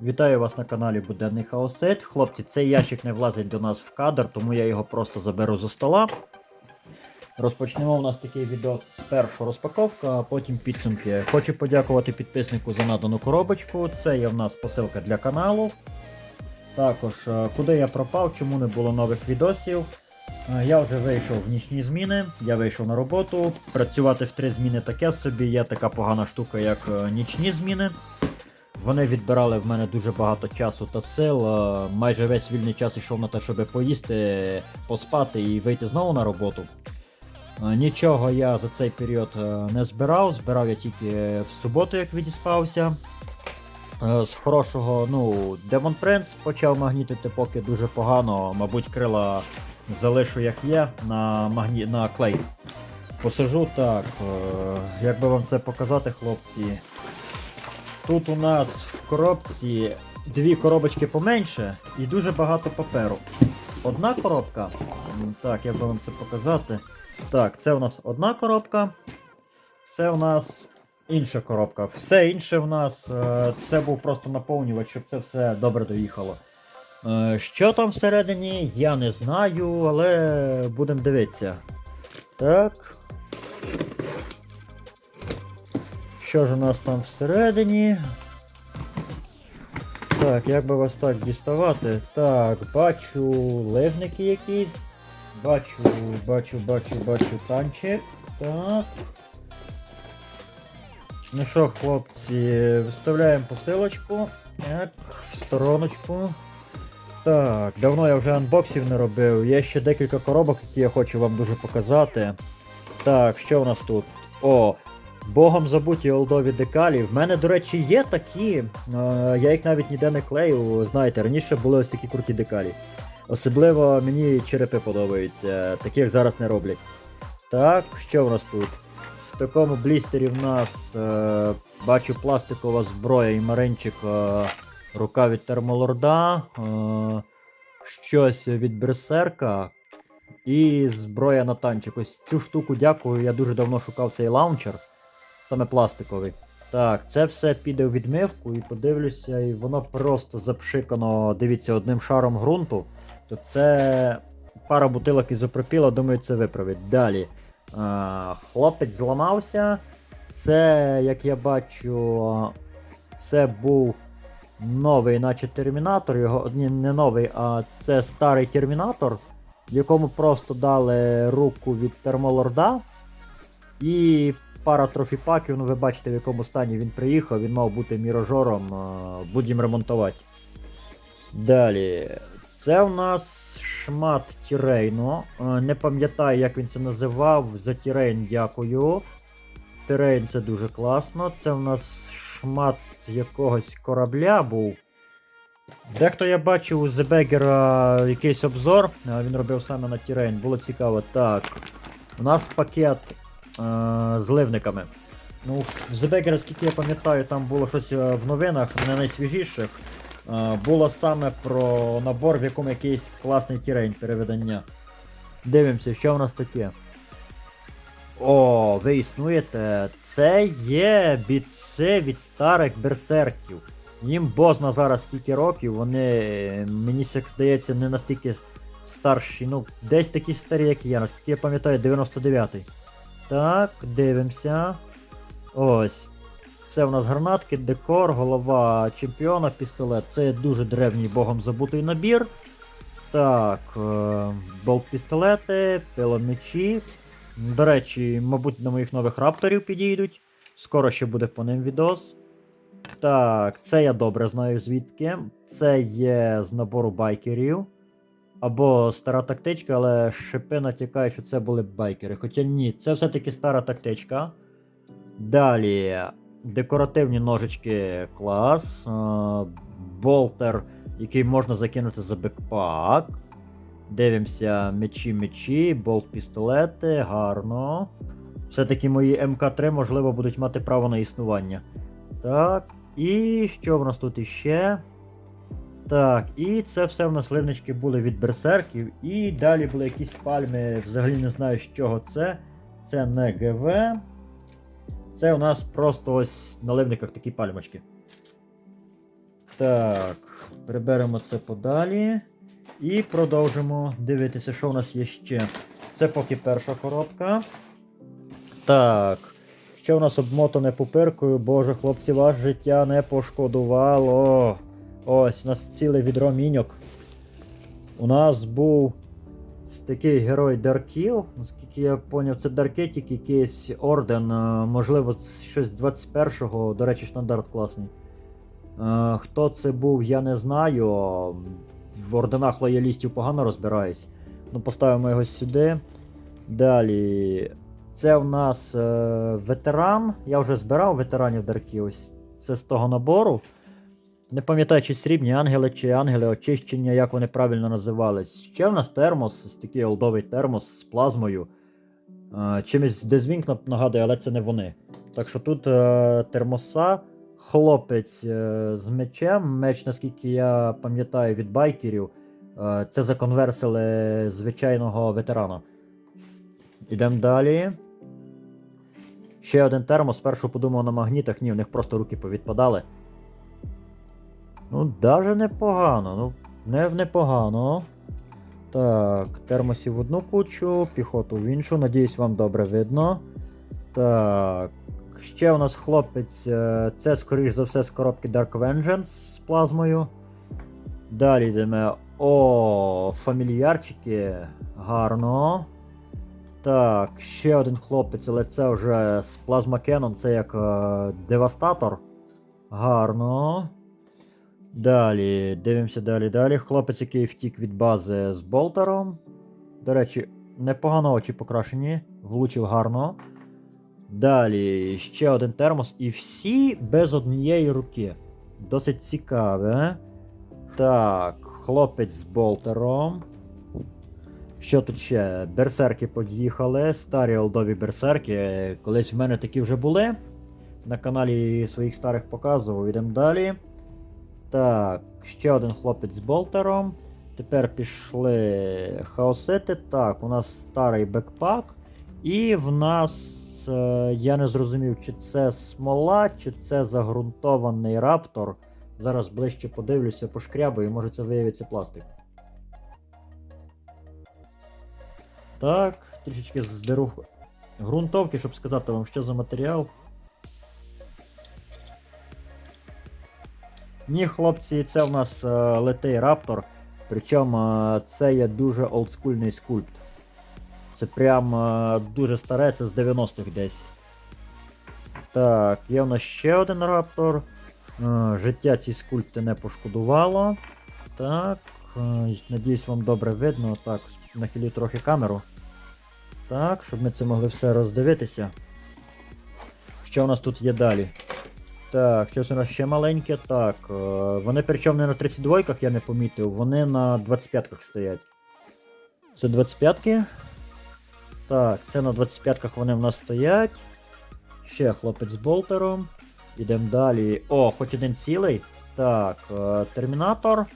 Вітаю вас на каналі Буденний Хаосет. Хлопці, цей ящик не влазить до нас в кадр, тому я його просто заберу зі стола. Розпочнемо у нас такий відео спершу розпаковка, а потім підсумки. Хочу подякувати підписнику за надану коробочку. Це є в нас посилка для каналу. Також, е, куди я пропав, чому не було нових відосів. Е, Я вже вийшов в нічні зміни, я вийшов на роботу. Працювати в три зміни таке собі, є така погана штука, як е, нічні зміни. Вони відбирали в мене дуже багато часу та сил. е, Майже весь вільний час йшов на те, щоб поїсти, поспати і вийти знову на роботу. Е, Нічого я за цей період е, не збирав, збирав я тільки в суботу, як відіспався. З хорошого, ну, Demon Prince почав магнітити поки дуже погано, мабуть, крила залишу як є на, магні... на клей. Посажу так, як би вам це показати, хлопці. Тут у нас в коробці дві коробочки поменше і дуже багато паперу. Одна коробка. Так, як би вам це показати. Так, це у нас одна коробка. Це у нас інша коробка. Все інше в нас е, це був просто наповнювач, щоб це все добре доїхало. Е, Що там всередині, я не знаю, але будемо дивитися. Так. Що ж у нас там всередині? Так, як би вас так діставати? Так, бачу лижники якісь. Бачу, бачу, бачу, бачу танчик. Так. Ну що, хлопці, виставляємо посилочку. Так, в стороночку. Так, давно я вже анбоксів не робив. Є ще декілька коробок, які я хочу вам дуже показати. Так, що у нас тут? О, Богом забуті олдові декалі. В мене, до речі, є такі. Е, я їх навіть ніде не клею. Знаєте, раніше були ось такі круті декалі. Особливо мені черепи подобаються, таких зараз не роблять. Так, що в нас тут? В такому блістері в нас е, бачу пластикова зброя і маринчик, е, рука від термолорда, е, щось від берсерка і зброя на танчик. Ось цю штуку дякую, я дуже давно шукав цей лаунчер, саме пластиковий. Так, це все піде у відмивку і подивлюся, і воно просто запшикано, дивіться, одним шаром ґрунту. То це пара бутилок ізопропіла, думаю, це виправить. Далі. А, хлопець зламався. Це, як я бачу, це був новий, наче термінатор. Його ні, не новий, а це старий термінатор, якому просто дали руку від термолорда. І пара трофіпаків, ну ви бачите, в якому стані він приїхав, він мав бути мірожором, будемо ремонтувати. Далі. Це в нас шмат тірейну. Е, Не пам'ятаю, як він це називав. За тірейн дякую. Тірейн це дуже класно. Це в нас шмат якогось корабля був. Дехто я бачив у Зебегера якийсь обзор, е, він робив саме на Тірейн, було цікаво. Так. У нас пакет е, з ливниками. Ну, в Зебегера, скільки я пам'ятаю, там було щось е, в новинах, не найсвіжіших. Е, було саме про набор, в якому якийсь класний тірейн переведення. Дивимося, що в нас таке. О, ви існуєте. Це є бійці від старих берсерків. Їм бозна зараз скільки років, вони, мені здається, не настільки старші. Ну, десь такі старі, як я, наскільки я пам'ятаю, 99-й. Так, дивимося. Ось. Це у нас гранатки, декор, голова чемпіона, пістолет. Це дуже древній богом забутий набір. Так, е, болт-пістолети, пиломечі. До речі, мабуть, на моїх нових рапторів підійдуть. Скоро ще буде по ним відос. Так, це я добре знаю звідки. Це є з набору байкерів. Або стара тактичка, але шипи натякають, що це були байкери. Хоча ні, це все-таки стара тактичка. Далі. Декоративні ножички клас. Болтер, який можна закинути за бекпак. Дивимося мечі, мечі, болт пістолети, гарно. Все-таки мої МК3, можливо, будуть мати право на існування. Так, і що в нас тут іще? Так, і це все в нас ливнички були від берсерків. І далі були якісь пальми, взагалі не знаю, з чого це. Це не ГВ. Це у нас просто ось на ливниках такі пальмочки. Так, приберемо це подалі. І продовжимо дивитися, що в нас є ще. Це поки перша коробка. Так. Що в нас обмотане пупиркою? Боже, хлопці, ваше життя не пошкодувало. Ось, у нас ціле відро міньок. У нас був такий герой Даркіл. Наскільки я зрозумів, це Даркетік якийсь орден. е, Можливо, щось 21-го, до речі, стандарт класний. Е, Хто це був, я не знаю. В орденах лоялістів погано розбираюсь. Ну, поставимо його сюди. Далі. Це в нас е, ветеран. Я вже збирав ветеранів Даркі. Ось це з того набору. Не пам'ятаю, чи срібні ангели, чи ангели очищення, як вони правильно називались. Ще в нас термос, такий олдовий термос з плазмою. Е, чимось Дезвінк нагадує, але це не вони. Так що тут е, термоса, хлопець е, з мечем. Меч, наскільки я пам'ятаю, від байкерів. Це законверсили звичайного ветерана. Ідемо далі. Ще один термос. Спершу подумав на магнітах, ні, в них просто руки повідпадали. Ну, даже непогано. Ну, не непогано. Так, термосів в одну кучу, піхоту в іншу. Надіюсь, вам добре видно. Так. Ще у нас хлопець. е, Це, скоріш за все, з коробки Dark Vengeance з плазмою. Далі йдемо. О, фамільярчики. Гарно. Так, ще один хлопець, але це вже з Plasma Cannon, це як е, девастатор. Гарно. Далі, дивимося далі, далі. Хлопець, який втік від бази з болтером. До речі, непогано очі покрашені, влучив гарно. Далі, ще один термос. І всі без однієї руки. Досить цікаве. Так, хлопець з болтером. Що тут ще? Берсерки під'їхали, старі олдові берсерки. Колись в мене такі вже були. На каналі своїх старих показував. Йдемо далі. Так, ще один хлопець з болтером. Тепер пішли хаосити. Так, у нас старий бекпак. І в нас. е, я не зрозумів, чи це смола, чи це загрунтований раптор. Зараз ближче подивлюся, пошкрябаю, може це виявиться пластик. Так, трішечки здеру ґрунтовки, щоб сказати вам, що за матеріал. Ні, хлопці, це в нас е, летий раптор. Причому е, це є дуже олдскульний скульпт. Це прям е, дуже старе, це з 90-х десь. Так, є в нас ще один раптор. Е, життя ці скульпти не пошкодувало. Так, е, надіюсь, вам добре видно. Так, нахилю трохи камеру. Так, щоб ми це могли все роздивитися. Що у нас тут є далі? Так, щось у нас ще маленьке. Так. е, Вони причому не на 32-ках я не помітив, вони на 25-ках стоять. Це 25-ки. Так, це на 25-ках вони в нас стоять. Ще хлопець з болтером. Ідемо далі. О, хоч один цілий. Так, е, термінатор.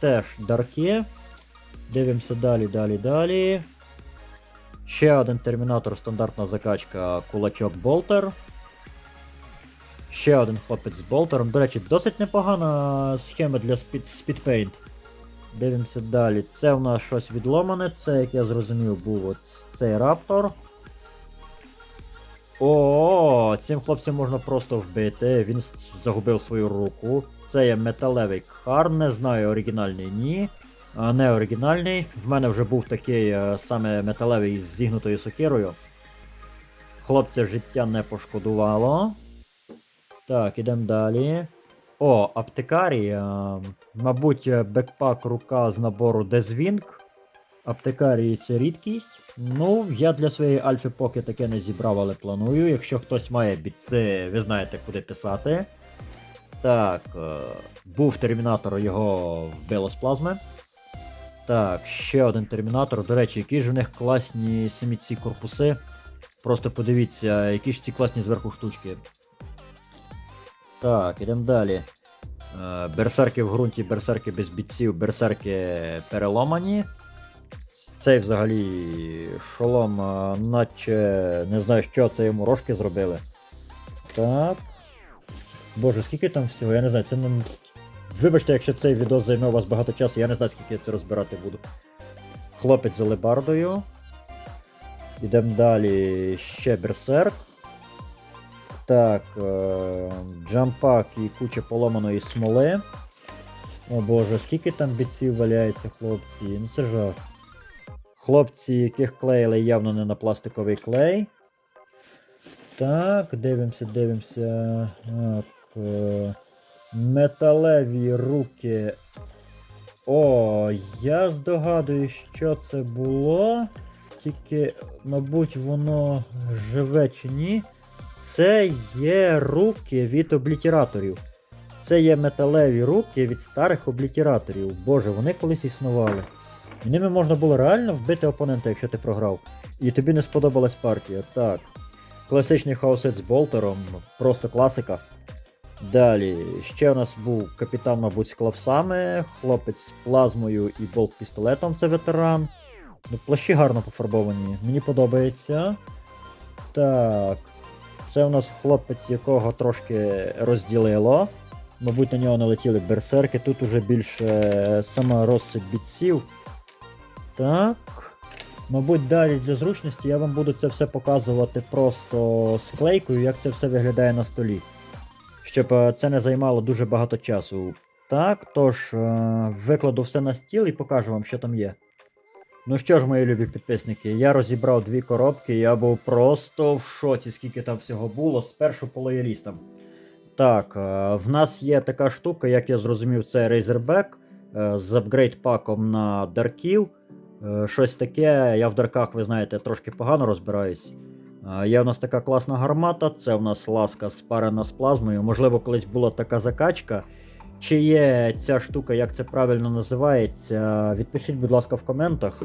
Теж дарки. Дивимося далі, далі, далі. Ще один термінатор, стандартна закачка, кулачок болтер. Ще один хлопець з болтером. До речі, досить непогана схема для speedpaint. Дивимося далі. Це в нас щось відломане, це, як я зрозумів, був от цей раптор. О, цим хлопцям можна просто вбити. Він загубив свою руку. Це є металевий кхар, не знаю, оригінальний ні. Не оригінальний. В мене вже був такий е, саме металевий з зігнутою сокирою. Хлопця життя не пошкодувало. Так, ідемо далі. О, аптекарі. е, мабуть, е, бекпак рука з набору Дезвінг. Аптекарії це рідкість. Ну, я для своєї альфи поки таке не зібрав, але планую. Якщо хтось має біци, ви знаєте, куди писати. Так, е, був термінатор, його вбило з плазми. Так, ще один термінатор. До речі, які ж у них класні самі ці корпуси. Просто подивіться, які ж ці класні зверху штучки. Так, ідемо далі. Е, Берсерки в ґрунті, берсерки без бійців, берсерки переломані. Цей взагалі шолом, е, наче не знаю, що це йому рожки зробили. Так. Боже, скільки там всього? Я не знаю, це не. Вибачте, якщо цей відео займе у вас багато часу, я не знаю, скільки я це розбирати буду. Хлопець з алебардою. Ідемо далі. Ще берсерк. Так, е- джампак і куча поломаної смоли. О боже, скільки там бійців валяється, хлопці. Ну це жах. Хлопці, яких клеїли явно не на пластиковий клей. Так, дивимося, дивимося. Так, е, металеві руки. О, я здогадую, що це було. Тільки, мабуть, воно живе чи ні. Це є руки від облітераторів. Це є металеві руки від старих облітераторів. Боже, вони колись існували. І ними можна було реально вбити опонента, якщо ти програв. І тобі не сподобалась партія. Так. Класичний хаосет з болтером, просто класика. Далі, ще у нас був капітан, мабуть, з клавсами, хлопець з плазмою і болт-пістолетом, це ветеран. Ну, плащі гарно пофарбовані, мені подобається. Так. Це у нас хлопець, якого трошки розділило. Мабуть, на нього налетіли берсерки. Тут уже більше сама розсип бітців. Так. Мабуть, далі для зручності я вам буду це все показувати просто склейкою, як це все виглядає на столі. Щоб е, це не займало дуже багато часу. Так, тож, е, викладу все на стіл і покажу вам, що там є. Ну що ж, мої любі підписники, я розібрав дві коробки, я був просто в шоці, скільки там всього було, спершу по лоялістам. Так, е, в нас є така штука, як я зрозумів, це Razorback е, з апгрейд паком на дарків. Е, Щось таке, я в дарках, ви знаєте, трошки погано розбираюсь. Є в нас така класна гармата, це в нас ласка спарена з плазмою. Можливо, колись була така закачка. Чи є ця штука, як це правильно називається? Відпишіть, будь ласка, в коментах.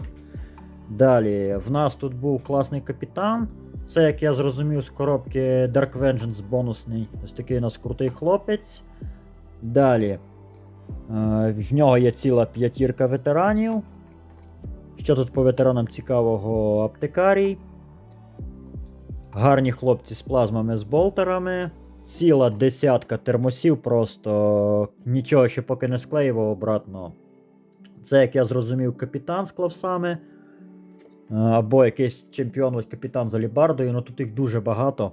Далі, в нас тут був класний капітан. Це, як я зрозумів, з коробки Dark Vengeance бонусний. Ось такий у нас крутий хлопець. Далі. е, В нього є ціла п'ятірка ветеранів. Що тут по ветеранам цікавого аптекарій? Гарні хлопці з плазмами з болтерами. Ціла десятка термосів, просто нічого ще поки не склеював обратно. Це, як я зрозумів, капітан з клавсами. Е, Або якийсь чемпіон, ось капітан з алібардою, ну тут їх дуже багато.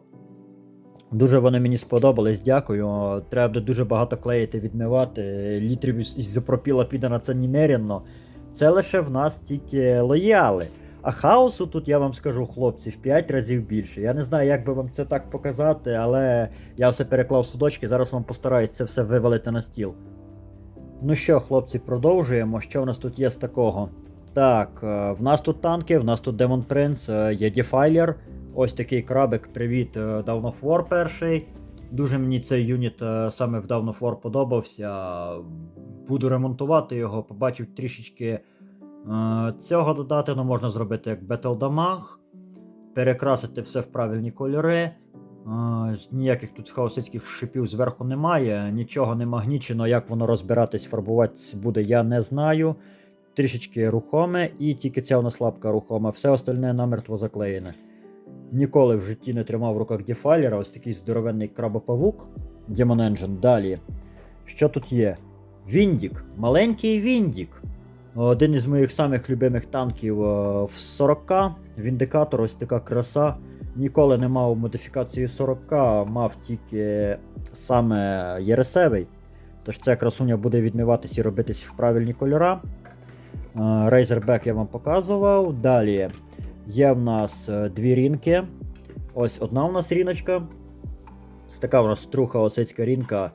Дуже вони мені сподобались, дякую. Треба буде дуже багато клеїти, відмивати. Літрів із ізопропіла піде на це немерено. Це лише в нас тільки лояли. А хаосу тут я вам скажу, хлопці, в 5 разів більше. Я не знаю, як би вам це так показати, але я все переклав судочки, зараз вам постараюсь це все вивалити на стіл. Ну що, хлопці, продовжуємо. Що в нас тут є з такого? Так, е, в нас тут танки, в нас тут Prince, е, є Defiler. Ось такий крабик, привіт, е, Dawn of War перший. Дуже мені цей юніт е, саме в Dawn of War подобався. Буду ремонтувати його, побачив трішечки цього додати, ну можна зробити як Battle перекрасити все в правильні кольори. Е, ніяких тут хаосицьких шипів зверху немає, нічого не магнічено, як воно розбиратись, фарбуватись буде, я не знаю. Трішечки рухоме, і тільки ця нас лапка рухома, все остальне намертво заклеєне. Ніколи в житті не тримав в руках дефайлера, ось такий здоровенний крабопавук Demon Engine. Далі. Що тут є? Віндік, маленький Віндік. Один із моїх самих любимих танків е, в 40 Віндикатор, ось така краса. Ніколи не мав модифікацію 40, мав тільки саме єресевий. Тож ця красуня буде відмиватись і робитись в правильні кольора. Е, Razorback я вам показував. Далі є в нас е, дві рінки. Ось одна у нас ріночка. Ось така у нас труха осецька рінка.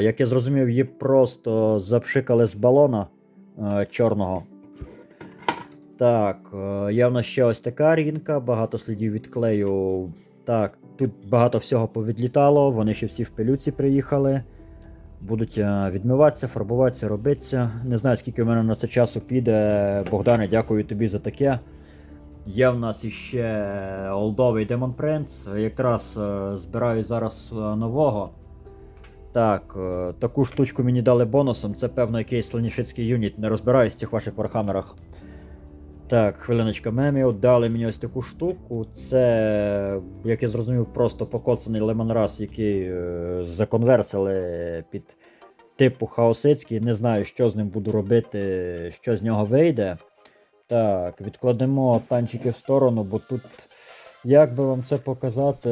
Як я зрозумів, її просто запшикали з балона чорного. Так, е, є в нас ще ось така рінка, багато слідів від клею. Так, тут багато всього повідлітало, вони ще всі в пилюці приїхали. Будуть е, відмиватися, фарбуватися, робитися. Не знаю, скільки в мене на це часу піде. Богдане, дякую тобі за таке. Є в нас іще олдовий Demon Prince. Якраз е, збираю зараз е, нового. Так, е, таку штучку мені дали бонусом. Це, певно, якийсь слонішицький юніт. Не розбираюсь в цих ваших вархамерах. Так, хвилиночка меміо. Дали мені ось таку штуку. Це, як я зрозумів, просто покоцаний лемонраз, який е, законверсили під типу хаосицький. Не знаю, що з ним буду робити, що з нього вийде. Так, відкладемо танчики в сторону, бо тут. Як би вам це показати,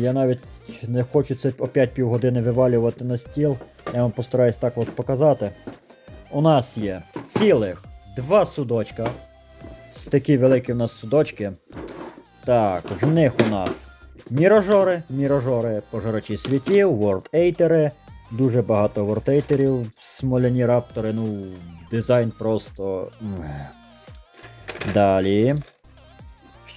я навіть не хочу це опять півгодини вивалювати на стіл. Я вам постараюсь так от показати. У нас є цілих два судочка. Такі великі у нас судочки. Так, в них у нас міражори, міражори, пожирачі світів, вордейтери. Дуже багато вордейтерів, смоляні раптори, ну, дизайн просто. Далі.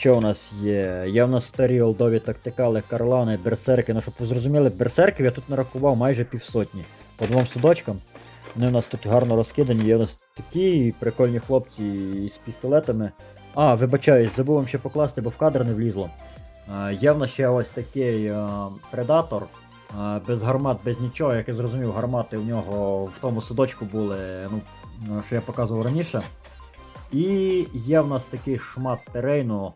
Що у нас є? Є у нас старі олдові тактикали, карлани, берсерки. Ну, щоб ви зрозуміли, берсерків я тут нарахував майже півсотні. По двом судочкам. Вони у нас тут гарно розкидані, є у нас такі прикольні хлопці з пістолетами. А, вибачаюсь, забув вам ще покласти, бо в кадр не влізло. Є в нас ще ось такий а, предатор. без гармат, без нічого, як я зрозумів, гармати у нього в тому судочку були, ну, що я показував раніше. І є в нас такий шмат терейну.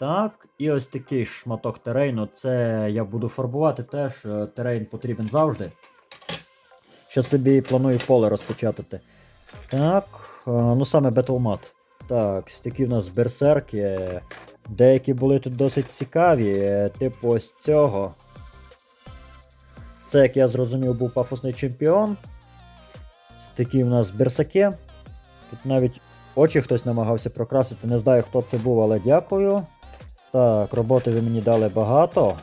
Так, і ось такий шматок терейну. Це я буду фарбувати теж. е, Терейн потрібен завжди. Що собі планую поле розпечатати. Так, е, ну саме Battlemat. Так, такі в нас берсерки. Деякі були тут досить цікаві, е, типу ось цього. Це, як я зрозумів, був пафосний чемпіон. Такі в нас берсаки. Тут навіть очі хтось намагався прокрасити. Не знаю, хто це був, але дякую. Так, роботи ви мені дали багато.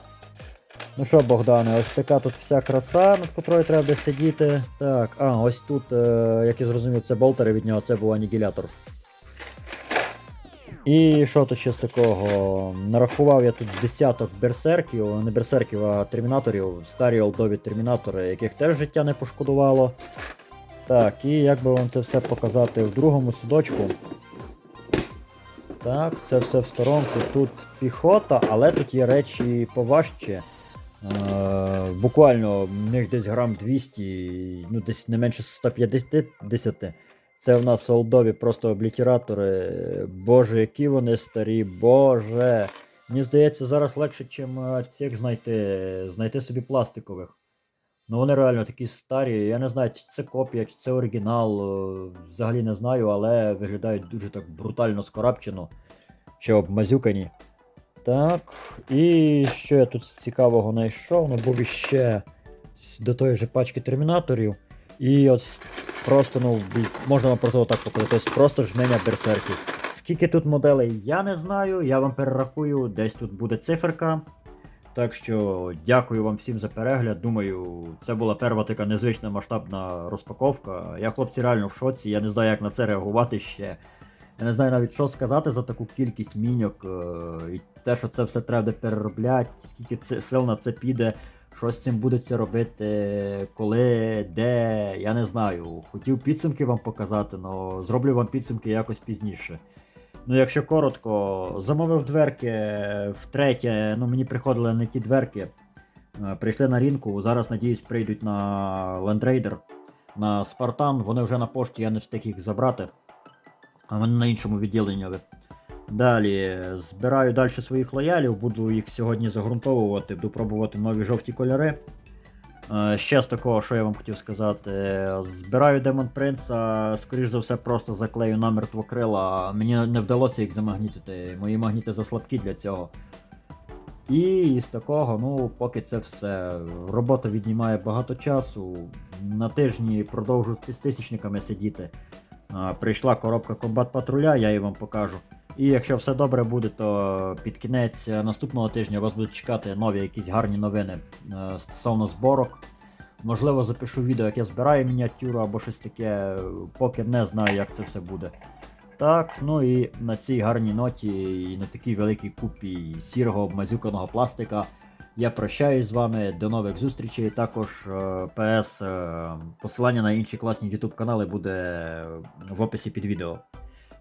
Ну що, Богдане, ось така тут вся краса, над котрою треба буде сидіти. Так, а, ось тут, е, як я зрозумів, це болтери від нього, це був анігілятор. І що тут ще з такого? Нарахував я тут десяток берсерків, не берсерків, а термінаторів, старі олдові термінатори, яких теж життя не пошкодувало. Так, і як би вам це все показати в другому судочку. Так, це все в сторонку. Тут піхота, але тут є речі поважче. Е, буквально в них десь грам 200, ну десь не менше 150. Це в нас олдові просто облітератори. Боже, які вони старі, боже. Мені здається, зараз легше, чим е, цих знайти, знайти собі пластикових. Ну вони реально такі старі. Я не знаю, чи це копія, чи це оригінал. е, Взагалі не знаю, але виглядають дуже так брутально скорабчено. Ще обмазюкані. Так. І що я тут цікавого знайшов? Ну був іще до тої же пачки термінаторів. І от просто, ну, можна просто отак показати. Ось просто жменя берсерків. Скільки тут моделей, я не знаю. Я вам перерахую, десь тут буде циферка. Так що дякую вам всім за перегляд. Думаю, це була перша така незвична масштабна розпаковка. Я, хлопці, реально в шоці. Я не знаю, як на це реагувати ще. Я не знаю навіть, що сказати за таку кількість міньок. е, І те, що це все треба переробляти, скільки сил на це піде, що з цим будеться робити, коли, де, я не знаю. Хотів підсумки вам показати, але зроблю вам підсумки якось пізніше. Ну, якщо коротко, замовив дверки втретє, ну мені приходили не ті дверки. Е, Прийшли на ринку, зараз, надіюсь, прийдуть на Land Raider, на Spartan. Вони вже на пошті, я не встиг їх забрати. А вони на іншому відділенні. Далі збираю далі своїх лоялів, буду їх сьогодні загрунтовувати, буду пробувати нові жовті кольори. Е, Ще з такого, що я вам хотів сказати, е, збираю Демон Принца, скоріш за все, просто заклею намертво крила. Мені не вдалося їх замагнітити, мої магніти заслабкі для цього. І з такого, ну, поки це все. Робота віднімає багато часу. На тижні продовжу з тисячниками сидіти. Прийшла коробка комбат патруля, я її вам покажу. І якщо все добре буде, то під кінець е, наступного тижня вас будуть чекати нові якісь гарні новини е, стосовно зборок. Можливо, запишу відео, як я збираю мініатюру або щось таке, поки не знаю, як це все буде. Так, ну і на цій гарній ноті і на такій великій купі сірого обмазюканого пластика я прощаюсь з вами. До нових зустрічей. Також е, ПС посилання на інші класні YouTube канали буде в описі під відео.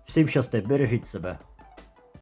Всім щасти, бережіть себе.